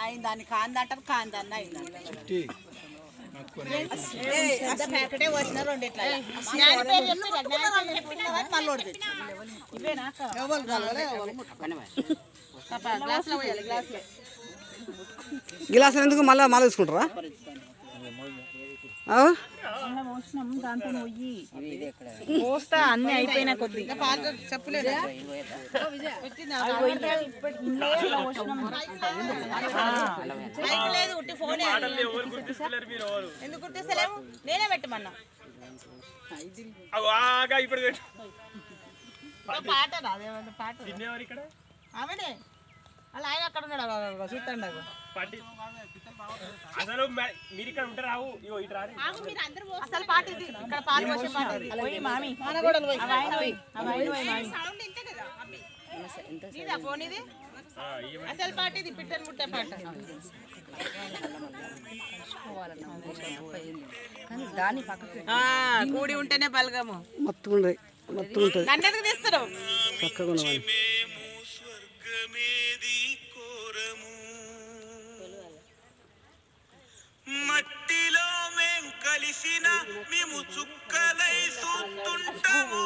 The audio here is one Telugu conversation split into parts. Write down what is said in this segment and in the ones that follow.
అయిందాన్ని కాందంటారు కాందన్న అయిందంటారు పెద్ద ప్యాకెటే వచ్చిన రెండు ఇట్లా. మళ్ళీ తెచ్చు ఇవేనా గ్లాసులో పోయాలి గ్లాసులో. గిలాస్ ఎందుకు మళ్ళీ మళ్ళీ తీసుకుంటారా? ఆ? పోస్తా అన్ని అయిపోయినా కొద్ది. చెప్పలేదు. లేదు ఉట్టి ఫోనే ఎందుకు గుర్తిస్తలేము? నేనే పెట్టమన్నా. ఆగా ఇప్పుడు. పాట రాదేమన్నా పాట ఆమెనే. అలా ఆయన అక్కడ ఉన్నాడు. చూస్తాండు. పట్టి అసలు మ- మీరు ఇక్కడ ఉంటారు రావు. ఇగో ఇటు రారు అసలు పాట ఇది. ఇక్కడ పాట పోసే పాట ఇది. పోయి మామి. మానగోడలు పోయి. ఆయన పోయి ఆయన పోయి మామి. సౌండ్ ఇంతే కదా అబ్బి. నీదా ఫోన్ ఇది? అసలు పాట ఇది పిట్టలు ముట్టే పాట. కానీ దాని పక్కకు ఆ, కూడి ఉంటేనే బలగము మొత్తం ఉంటుంది మొత్తం ఉంటుంది నన్ను ఎందుకు తీస్తున్నావు చక్కగా కలిసిన మేము చుక్కలై చూస్తుంటాము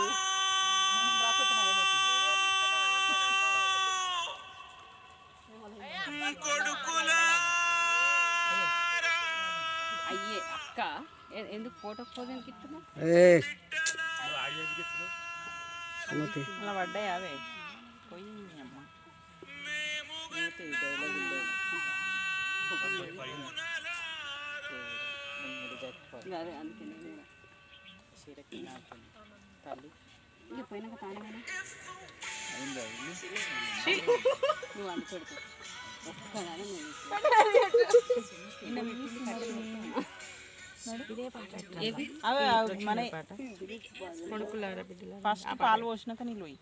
అయ్యే. అక్క ఎందుకు ఫోటో పోదేనికి ఇస్తున్నా అలా పడ్డాయి అవే? పోయి అమ్మ. అదే అందుకే నేను కూడా. ఇక పోయినాక తానమేనా నువ్వు అందు పెడతావు ఒక్కదానే ఏది? అవే అవి మన ఫస్ట్ పాలు పోసినాక నీళ్ళు పోయి